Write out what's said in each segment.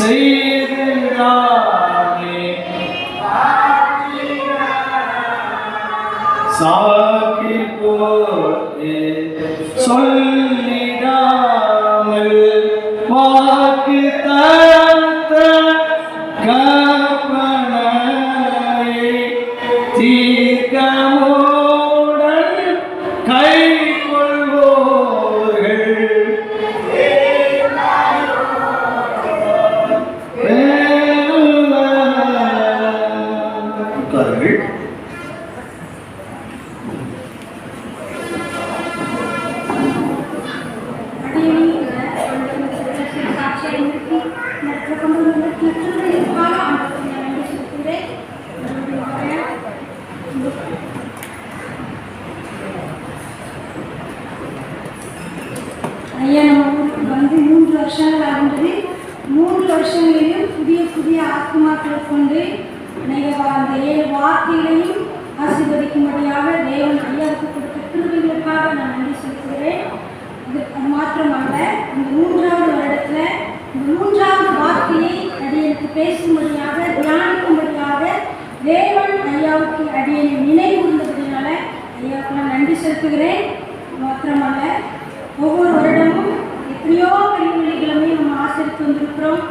செய்தானே சாக்கி போட்டு சொல்லிடாமல் பேசும்படியாக தியானிக்கும்படியாக தேவன் ஐயாவுக்கு அடியனை நினைவுறுந்தபடினால ஐயாவுக்கு நான் நன்றி செலுத்துகிறேன். மாத்திரமல்ல ஒவ்வொரு வருடமும் எத்தனையோ பெரிய நம்ம ஆசிரித்து வந்திருக்கிறோம்.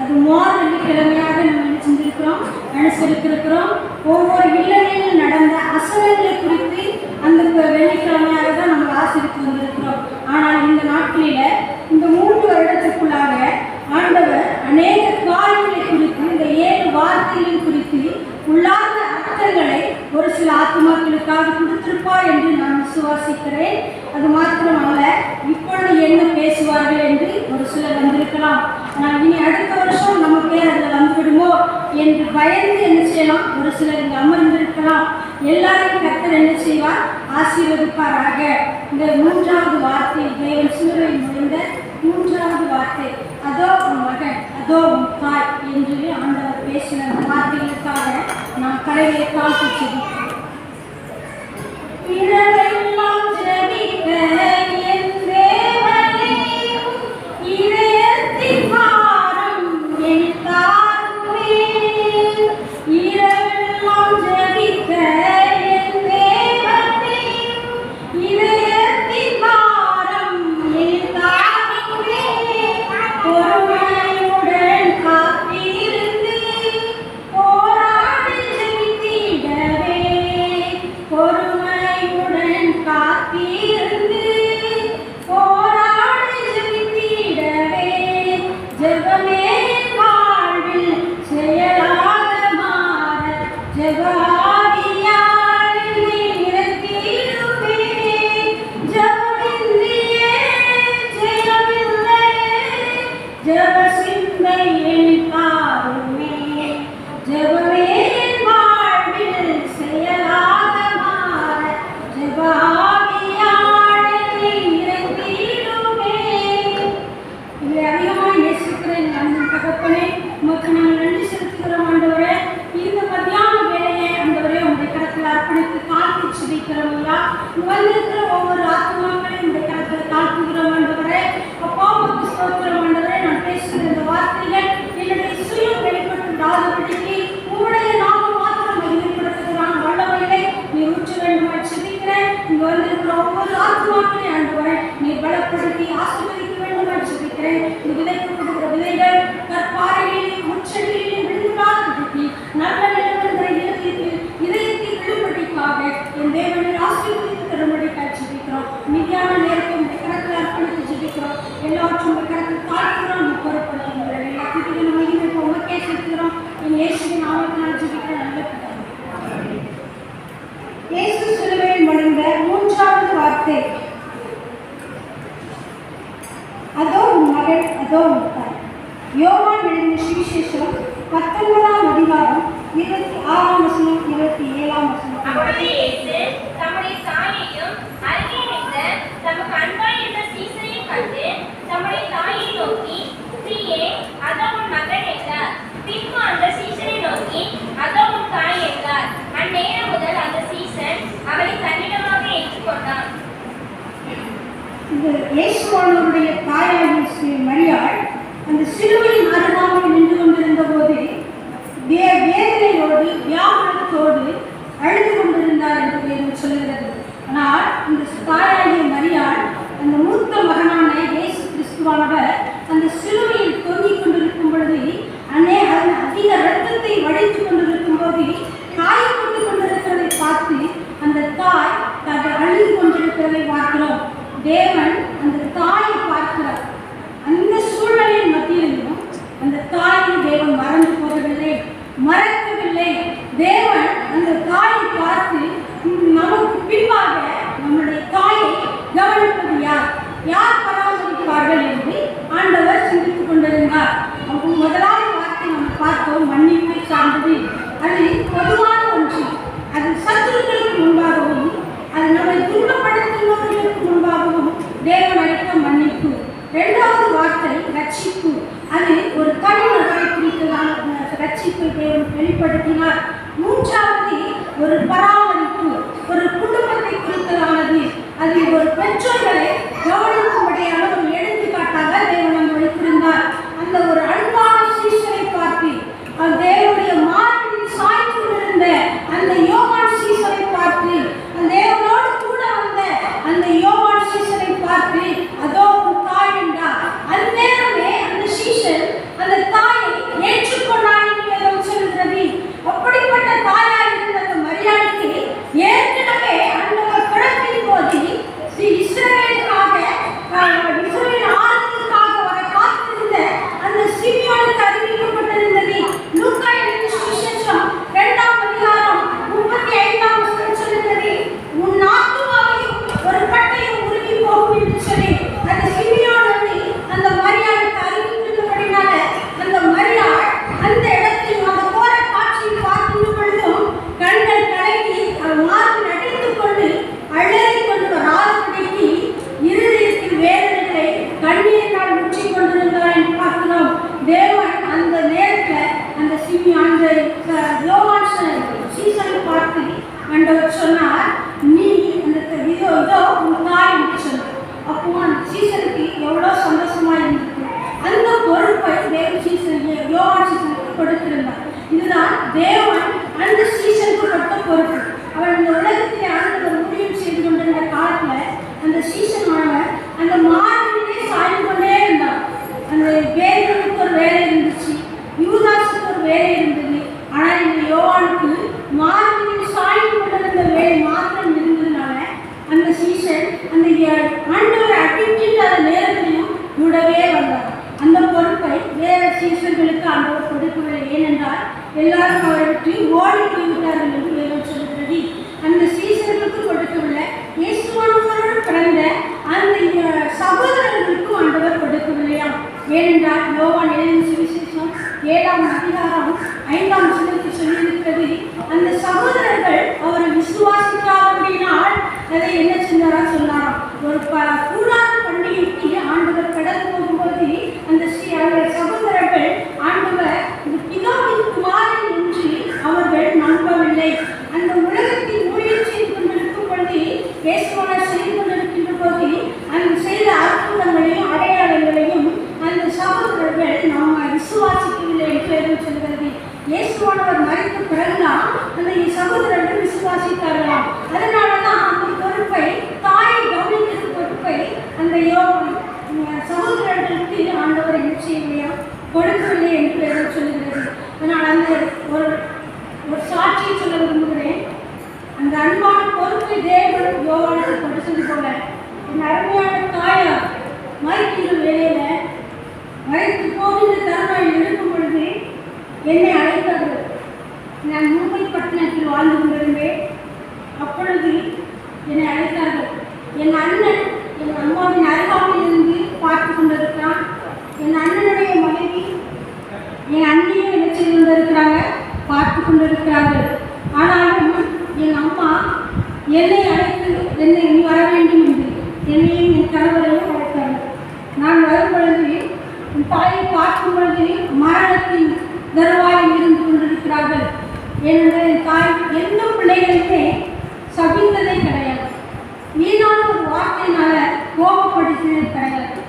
அது மோர் வெள்ளிக்கிழமையாக நம்ம நினைச்சிருக்கிறோம். அனுசரித்திருக்கிறோம் ஒவ்வொரு இல்லங்களில் நடந்த அசலங்களை குறித்து அந்த வெள்ளிக்கிழமையாக தான் நம்ம ஆசிரித்து வந்திருக்கிறோம். ஆனால் இந்த நாட்களில் இந்த மூன்று வருடத்திற்குள்ளாக ஆண்டவர் அநேக காரியங்களை குறித்து இந்த ஏழு வார்த்தைகளின் குறித்து உள்ளார்ந்த அர்த்தங்களை ஒரு சில ஆத்மாக்களுக்காக கொடுத்திருப்பார் என்று நான் விசுவாசிக்கிறேன். அது மாத்திரமல்ல இப்பொழுது என்ன பேசுவார்கள் என்று ஒரு சிலர் வந்திருக்கலாம். ஆனால் இனி அடுத்த வருஷம் நம்ம பேர் அதில் வந்துவிடுமோ என்று பயந்து என்ன செய்யலாம்? ஒரு சிலர் இங்கு அமர்ந்திருக்கலாம். எல்லாரையும் கத்தர் என்ன செய்வார்? ஆசீர்வதிப்பாராக. இந்த மூன்றாவது வார்த்தை தேவன் சிலுவை முடிந்த மூன்றாவது வார்த்தை. அதோ உன் மகன். அதோ உன் தாய் என்று ஆண்டவர் பேசின அந்த வார்த்தைகளுக்காக நாம் கரையை காத்து செபிக்கிறோம் இரவெல்லாம் ஜெபிக்க நீ ஆசீர்வதிக்க வேண்டும் என்று சொல்லிக்கிறேன். இந்த கொடுக்கிற விதைகள் கற்பாறைகளிலே முச்செடிகளிலே விழுந்தாதபடிக்கு நல்ல நிலவரங்களை இதயத்தில் இதயத்தில் விழும்படிக்காக என் தேவனை ஆசீர்வதித்து தரும்படி காட்சிக்கிறோம் மீதியான நேரத்தை உங்கள் கணக்கில் அர்ப்பணித்து ஜெபிக்கிறோம். எல்லாவற்றும் உங்கள் கணக்கில் தாழ்த்துகிறோம். நீ பொறுப்படுத்துகிறோம் எல்லா குட்டிகளும் மகிமை உங்களுக்கே செலுத்துகிறோம். என் இயேசுவின் நாமத்தினால் ஜெபிக்கிற நல்ல பிதாவே. இயேசு சிலுவையில் மடிந்த வார்த்தை. அதோ உன் அதோ உன் தாய் யோவான் எழுதின சுவிசேஷம் பத்தொன்பதாம் அதிகாரம் இருபத்தி ஆறாம் வசனம் இருபத்தி ஏழாம் வசனம். அப்பொழுது தம்முடைய தாயையும் அருகே நின்ற தமக்கு அன்பாய் இருந்த சீசரையும் கண்டு தம்முடைய தாயை நோக்கி ஸ்திரீயே அதோ உன் மகன் என்றார். பின்பு அந்த சீசரை நோக்கி அதோ உன் தாய் என்றார். அந்நேரம் முதல் அந்த சீசன் அவரை தன்னிடமாக ஏற்றுக்கொண்டான். இயேசுவானவருடைய தாயாகிய மரியாள் அந்த சிறு அருகாமல் நின்று கொண்டிருந்த போது வே வேதனையோடு வியாபாரத்தோடு அழுது கொண்டிருந்தார் என்று வேதம் சொல்கிறது ஆனால் இந்த தாயாகிய மரியாள் அந்த மூத்த மகனான இயேசு கிறிஸ்துவானவர் அந்த சிலுவையில் தொங்கிக் கொண்டிருக்கும் பொழுது அநே அதன் அதிக ரத்தத்தை வடித்துக் கொண்டிருக்கும் போது காயப்பட்டு கொண்டிருக்கிறதை பார்த்து அந்த தாய் தன்னை அழுது கொண்டிருக்கிறதை பார்க்கிறோம் தேவன் அந்த தாயை பார்க்கிறார் அந்த சூழ்நிலையின் மத்தியிலும் அந்த தாயை தேவன் மறந்து போகவில்லை மறக்கவில்லை தேவன் அந்த தாயை பார்த்து நமக்கு பின்பாக நம்முடைய தாயை கவனிப்பது யார் யார் பராமரிப்பார்கள் என்று ஆண்டவர் சிந்தித்துக் கொண்டிருந்தார் அப்போ முதலாவது வார்த்தை நம்ம பார்த்தோம் மன்னிப்பு சார்ந்தது. அது பொதுவான ஒன்று. அது சத்துருக்களுக்கு முன்பாகவும் அது நம்மை துன்பப்படுத்துபவர்களுக்கு முன்பாகவும் தேவன் அளித்த மன்னிப்பு. இரண்டாவது வார்த்தை ரட்சிப்பு. அது ஒரு தனி குறித்ததான ரட்சிப்பை தேவன் வெளிப்படுத்தினார். மூன்றாவது ஒரு பராமரிப்பு. ஒரு குடும்பத்தை குறித்ததானது. அது ஒரு பெற்றோர்களை கவனிக்கும்படியான ஒரு எடுத்துக்காட்டாக தேவன் வைத்திருந்தார். அந்த ஒரு அன்பான சீசரை பார்த்து அந்த தேவனுடைய மார்பில் சாய்ந்து கொண்டிருந்த அந்த யோவான் சீசரை பார்த்து அந்த தேவனோடு கூட வந்த அந்த யோவான் சீசரை பார்த்து அதோ உன் தாய் என்றார் அந்நேரமே அந்த சீசன் அந்த தாயை ஏற்றுக்கொண்டான் என்று வேதம் சொல்கிறது அப்படிப்பட்ட தாயார் இருந்த அந்த மரியாதைக்கு ஏற்கனவே அந்தவர் பிறப்பின் போது ஸ்ரீ இஸ்ரவேலுக்காக அஹ், இஸ்ரவேல் ஆளுநருக்காக வர காத்திருந்த அந்த சிமியோனுக்கு அறிவிக்கப்பட்டிருந்தது லூக்கா எழுதின சுவிசேஷம் இரண்டாம் அதிகாரம் முப்பத்தி ஐந்தாம் வசனம் சொல்லுகிறது உன் ஆத்துமாவையும் ஒரு கட்டையும் உருகி போகும் என்று சொல்லி அந்த சிமியோன் வந்து அந்த மரியாதைக்கு அறிவித்திருந்தபடினால அந்த மரியாள் அந்த இடத்தில் அந்த கோர காட்சியை பார்க்கின்ற பொழுதும் கண்கள் கலங்கி மார்பில் அடித்துக் கொண்டு அழறி கொண்டு வராதபடிக்கு இருதயத்தில் வேதனைகளை கண்ணீரினால் முற்றிக் கொண்டிருந்தார் என்று பார்க்கிறோம் தேவன் அந்த நேரத்தில் அந்த சிமி அந்த அஹ், யோவான் சீசனை பார்த்து ஆண்டவர் சொன்னார் நீ அந்த இதோ இதோ உன் தாய் என்று சொன்னார் அப்போ அந்த சீசனுக்கு எவ்வளோ சந்தோஷமா இருந்திருக்கு அந்த பொறுப்பை தேவ சீசன் யோகா சீசனுக்கு கொடுத்திருந்தார். இதுதான் தேவன் அந்த சீசனுக்கு கொடுத்த பொறுப்பு. அவன் இந்த உலகத்தை ஆண்டவர் ஊழியம் செய்து கொண்டிருந்த காலத்துல அந்த சீசனானவர் அந்த மா சாய்ந்து கொண்டே இருந்தார் அந்த வேதனுக்கு ஒரு வேலை இருந்துச்சு யூதாஸுக்கு ஒரு வேலை இருந்தது ஆனால் இந்த யோவானுக்கு மார்பில் சாய்ந்து கொண்டிருந்த வேலை மாத்திரம் இருந்ததுனால அந்த சீசன் அந்த ய- ஆண்டவரை அடிக்கின்ற அந்த நேரத்திலையும் விடவே வந்தார் அந்த பொறுப்பை வேற சீசர்களுக்கு ஆண்டவர் கொடுக்கவில்லை ஏனென்றால் எல்லாரும் அவரை விட்டு ஓடி போய்விட்டார்கள் என்று வேதம் சொல்கிறது அந்த சீசர்களுக்கு கொடுக்கவில்லை இயேசுவானவரோடு பிறந்த அந்த அஹ், சகோதரர்களுக்கும் ஆண்டவர் கொடுக்கவில்லையாம் ஏனென்றால் யோவான் எழுதின சுவிசேஷம் ஏழாம் அதிகாரம் ஐந்தாம் வசனத்தில் சொல்லியிருக்கிறது அந்த சகோதரர்கள் அவரை விசுவாசிக்காதபடினால் அதை என்ன செஞ்சாரா சொன்னாராம் ஒரு ப கூடாத பண்டிகைக்கு ஆண்டவர் கடந்து போகும்போது அந்த ஸ்ரீ அந்த சகோதரர்கள் ஆண்டவர் இந்த பிதாவின் குமாரன் என்று அவர்கள் நம்பவில்லை அந்த உலகத்தில் ஊழியர் செய்து கொண்டிருக்கும் பொழுது இயேசுவான செய்து கொண்டிருக்கின்ற போது அந்த செய்த அற்புதங்களையும் அடையாளங்களையும் அந்த சகோதரர்கள் நாம் விசுவாசிக்கவில்லை என்று வேதம் சொல்கிறது இயேசுவானவர் மறித்த பிறகுதான் அந்த சகோதரர்கள் விசுவாசித்தார்களாம். அதனால தான் அந்த பொறுப்பை தாயை கவனிக்கிற பொறுப்பை அந்த யோகம் சகோதரர்களுக்கு ஆண்டவர் என்ன செய்யலையா கொடுக்கவில்லை என்று வேதம் சொல்கிறது அதனால் அந்த ஒரு ஒரு சாட்சியை சொல்ல விரும்புகிறேன். அந்த அன்பான பொறுப்பை தேவன் யோகானுக்கு கொடுத்தது போல என் அருமையான தாயார் மறிக்கின்ற வேலையில மறைத்து போகின்ற தருணம் இருக்கும் பொழுது என்னை அழைத்தார்கள் நான் மும்பை பட்டணத்தில் வாழ்ந்து கொண்டிருந்தேன். அப்பொழுது என்னை அழைத்தார்கள். என் அண்ணன் என் அம்மாவின் அருகாமையில் இருந்து பார்த்து கொண்டிருக்கிறான். என் அண்ணனுடைய மனைவி என் அண்ணியும் என்ன செய்து கொண்டிருக்கிறாங்க? பார்த்து கொண்டிருக்கிறார்கள். ஆனாலும் என் அம்மா என்னை அழைத்து என்னை நீ வர வேண்டும் என்று என்னையும் என் கணவரையும் அழைத்தார்கள். நான் வரும் பொழுது என் தாயை பார்க்கும் பொழுது மரணத்தின் தருவாயில் இருந்து கொண்டிருக்கிறார்கள். ஏனென்றால் என் தாய் எந்த பிள்ளைகளுமே சபித்ததே கிடையாது. வீணான ஒரு வார்த்தையினால கோபப்படுத்தியது கிடையாது.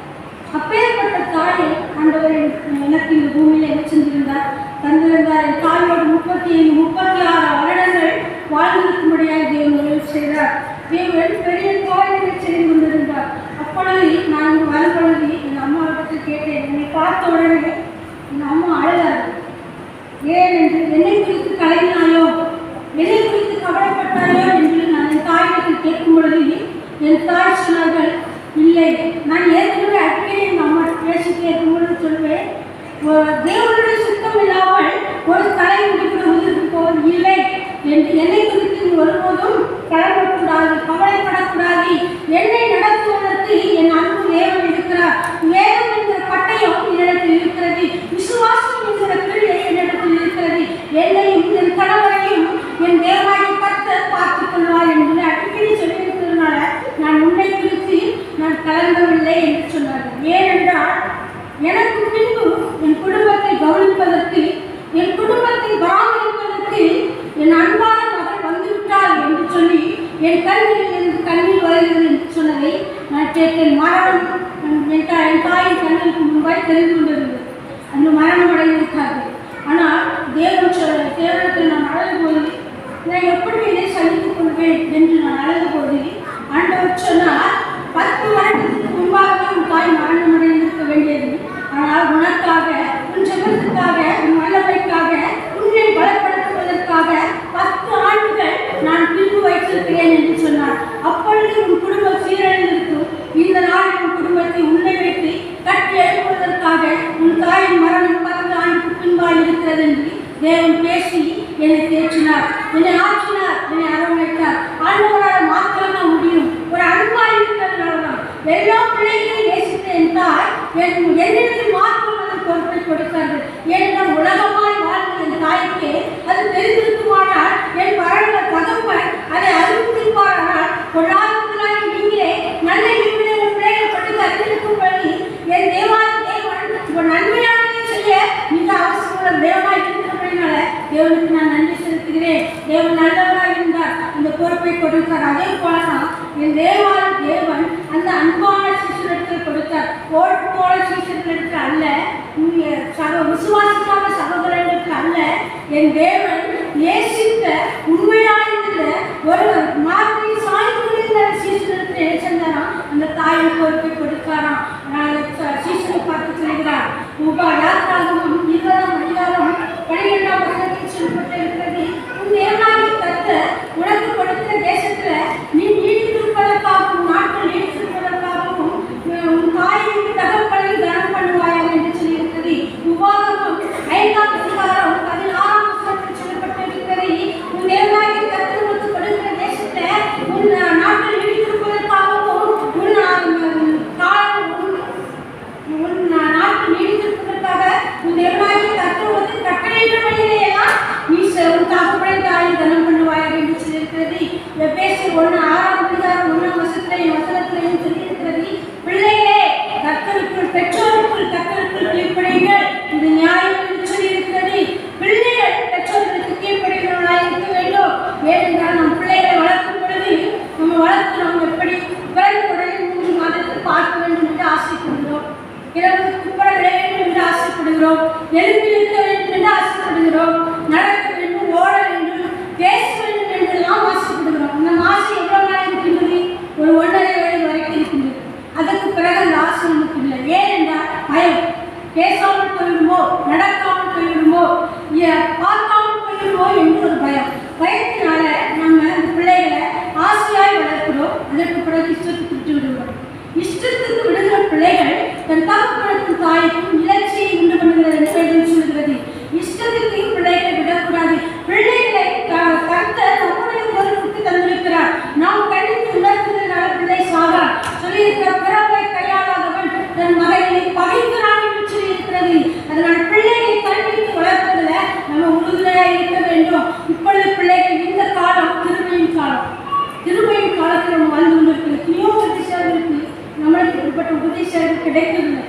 அப்பேற்பட்ட தாயை ஆண்டவர் எனக்கு இந்த பூமியில் வச்சிருந்திருந்தார் தந்திருந்தார். என் தாயோடு முப்பத்தி ஐந்து முப்பத்தி ஆறு வருடங்கள் வாழ்ந்திருக்கும்படியாக தேவன் உதவி செய்தார். தேவன் பெரிய தாயை செய்து கொண்டிருந்தார். அப்பொழுது நான் இங்கு வரும் பொழுது என் அம்மாவிடத்தில் கேட்டேன். என்னை பார்த்த உடனே என் அம்மா அழுதார்கள் ஏனென்று என்னை குறித்து கலங்கினாயோ? என்னை குறித்து கவலைப்பட்டாயோ என்று நான் என் தாயிடத்தில் கேட்கும் பொழுது என் தாய் சொன்னார்கள் இல்லை நான் ஏற்கனவே அடிக்கடி என் அம்மா பேசி கேட்கும் பொழுது சொல்வேன். தேவனுடைய சுத்தம் இல்லாமல் ஒரு தலை முடிக்கிற உதிர்ந்து போவது இல்லை என்று என்னை குறித்து ஒருபோதும் கலங்கக்கூடாது கவலைப்படக்கூடாது என்னை நடத்துவதற்கு என் அன்பு தேவன் இருக்கிறார் வேதம் என்கிற பட்டயம் என்னிடத்தில் இருக்கிறது விசுவாசம் என்கிற பிள்ளை என்னிடத்தில் இருக்கிறது என்னையும் என் கணவரையும் என் தேவாயை கர்த்தர் பார்த்துக் கொள்வார் என்று அடிக்கடி சொல்லியிருக்கிறதுனால நான் உன்னை குறித்து நான் கலங்கவில்லை என்று சொன்னார்கள் ஏனென்றால் எனக்கு பின்பு என் குடும்பத்தை கவனிப்பதற்கு என் குடும்பத்தை பராமரிப்பதற்கு என் அன்பான மகள் வந்துவிட்டாள் என்று சொல்லி என் கண்ணில் இருந்து கண்ணீர் வருகிறது என்று சொன்னதை நான் கேட்டேன் மரணம் என் தா- என் தாயின் கண்ணுக்கு முன்பாய் தெரிந்து கொண்டிருந்தது மரணம் அடைந்திருக்கார்கள் ஆனால் தேவன் சொல்ல தேவனத்தில் நான் அழகு நான் எப்படி இதை சந்தித்துக் கொள்வேன் என்று நான் அழகு போது ஆண்டவர் சொன்னார். பத்து வருடத்துக்கு முன்பாகவே உன் தாய் மரணம் அடைந்திருக்க வேண்டியது. ஆனால் உனக்காக உன் ஜெபத்துக்காக உன் வல்லமைக்காக உன்னை பலப்படுத்துவதற்காக பத்து ஆண்டுகள் நான் பின்பு வைத்திருக்கிறேன் என்று சொன்னார். அப்பொழுது உன் குடும்பம் சீரழிந்திருக்கும். இந்த நாள் உன் குடும்பத்தை உன்னை வைத்து கட்டி எழுப்புவதற்காக உன் தாயின் மரணம் பத்து ஆண்டுக்கு பின்பால் இருக்கிறது என்று தேவன் பேசி என்னை தேற்றினார். என்னை ஆற்றினார். என்னை அரவணைத்தார் ஆண்டவரால் மாத்திரம்தான் முடியும் ஒரு அன்பாய் இருக்கிறதுனாலதான் எல்லா பிள்ளைகளையும் நேசித்த என் தாய் என் என்னிடத்தில் மாற்றம் அந்த பொறுப்பை கொடுத்தார்கள் ஏனென்றால் உலகமாய் வாழ்ந்த என் தாய்க்கு அது தெரிந்திருக்குமானால் என் பரவ தகப்பன் அதை அறிந்திருப்பாரானால் கொள்ளாதவர்களாக நீங்களே நல்ல நிமிடம் பிள்ளைகள் பற்றி அறிந்திருக்கும்படி என் தேவாதி தேவன் உன் நன்மையானதை செய்ய மிக அவசியம் தேவனாய் இருக்கிறபடினால தேவனுக்கு நான் நன்றி செலுத்துகிறேன் தேவன் நல்லவராய் இருந்தார் இந்த பொறுப்பை கொடுத்தார். அதே போலதான் என் தேவாதி தேவன் அந்த அன்பான சிசுரத்தை கொடுத்தார். ஓட்டு போல சிசுரத்திற்கு அல்ல சக விசுவாசிக்காத சகோதரர்களுக்கு அல்ல என் தேவன் நேசித்த உண்மையாயிருந்த ஒரு மாதிரி சாய்ந்திருந்த சீசனுக்கு நினைச்சிருந்தாராம் அந்த தாயின் பொறுப்பை கொடுத்தாராம். சீசனை பார்த்து சொல்கிறார் உபா யாத்திராகமும் இருபதாம் அதிகாரம் பனிரெண்டாம் வசனத்தில் சொல்லப்பட்டிருக்கிறது. உன் தேவனாக கர்த்தர் உனக்கு கொடுத்த தேசத்துல நீ நீடித்திருப்பதற்காகவும் நாட்கள் நீடித்திருப்பதற்காகவும் உன் தாயின் தகப்பனை கனம் பண்ணுவாயாக என்று சொல்லியிருக்கிறது உபாகமம் ஐந்தாம் அதிகாரம் பதினாறாம் வசனத்தில் சொல்லப்பட்டிருக்கிறது உன் தேவனாகிய கர்த்தர் உனக்கு கொடுக்கிற தேசத்துல உன் நாட்கள் நீடித்திருப்பதற்காகவும் உன் தாய் உன் உன் நாட்டு நீடித்திருப்பதற்காக உன் தேவனாகிய கர்த்தர் உனக்கு கட்டளையிட்டபடியெல்லாம் நீ செ- உன் தகப்பனை தாயை கனம் பண்ணுவாயாக என்று சொல்லியிருக்கிறது எபேசியர் ஒன்று ஆறாம் அதிகாரம் ஒன்றாம் வசத்திலையும் வசனத்திலையும் சொல்லியிருக்கிறது பிள்ளைகளே கர்த்தருக்குள் பெற்றோருக்குள் கர்த்தருக்குள் கீழ்ப்படையுங்கள் இது நியாயம் என்று சொல்லியிருக்கிறது பிள்ளைகள் பெற்றோர்களுக்கு கீழ்ப்படைகிறவர்களாக இருக்க வேண்டும் ஏனென்றால் நம் பிள்ளைகளை வளர்க்கும் பொழுது நம்ம வளர்த்து நாம் எப்படி பிறந்த உடனே மூன்று மாதத்தில் பார்க்க வேண்டும் என்று ஆசைப்படுகிறோம் இரவு துப்பர விட வேண்டும் என்று ஆசைப்படுகிறோம் எழுப்பி இருக்க வேண்டும் என்று ஆசைப்படுகிறோம். நடக்க porque dentro do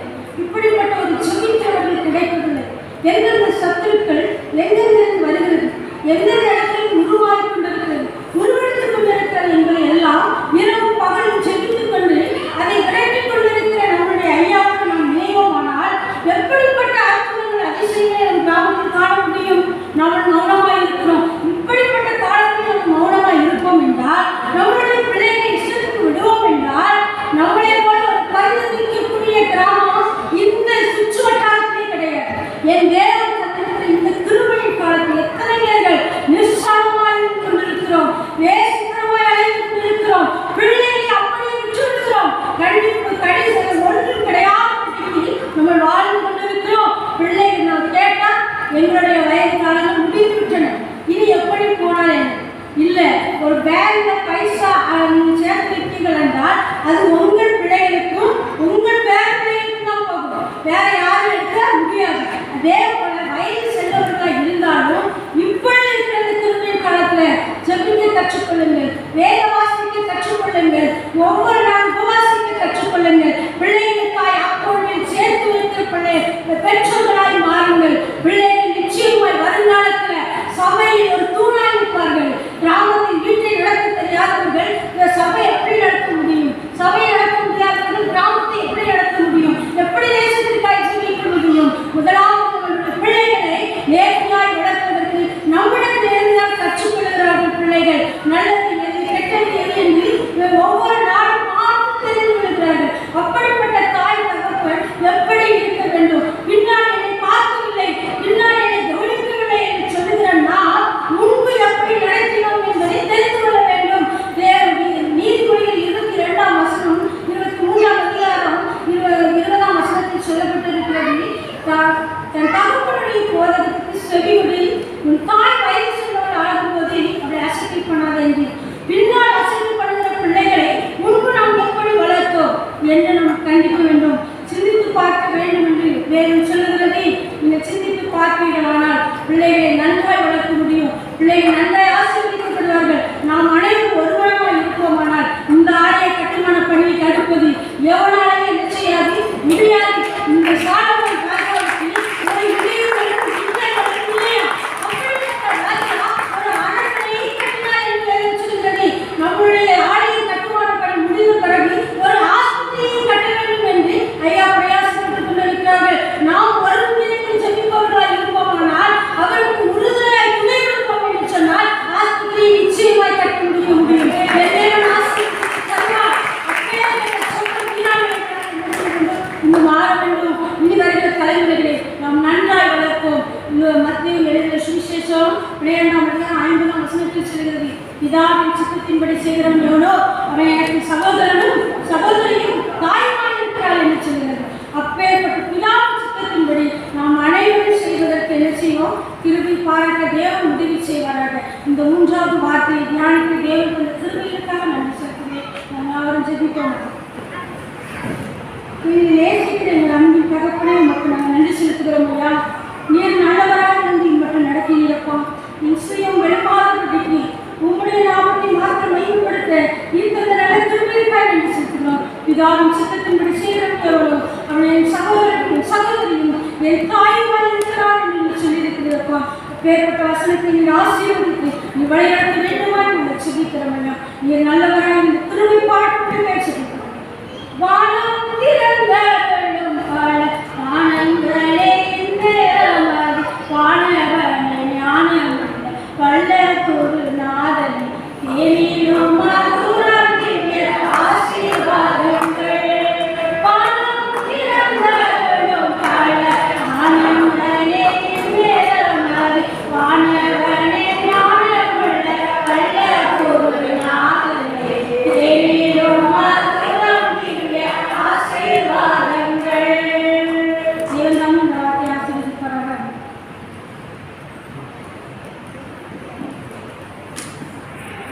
அது இது நேசிக்கிற எங்கள் நாங்கள் நன்றி செலுத்துகிறோம் நீர் நல்லவராக இருந்து மட்டும் நடத்தினீரப்பா நீ சுயம் வெளிப்பாக கிடைக்கிறேன் உங்களுடைய நாமத்தை மாற்ற மையப்படுத்த இருக்கிற நிலத்திற்கு இருக்காது என்று செலுத்துகிறோம். பிதாவும் சித்தத்தின்படி செய்கிறவங்க எவ்வளோ தாயும் இருக்கிறார் என்று சொல்லியிருக்கிறதப்பா பேரப்பட்ட வசனத்தை நீ ஆசீர்வதித்து நீ வழிநடத்த வேண்டுமா என்று செபிக்கிறோம் நீர் நல்லவராக இந்த திருமை பாட்டு பேசுகிறோம் வானம் திறந்த வெள்ளும் பாட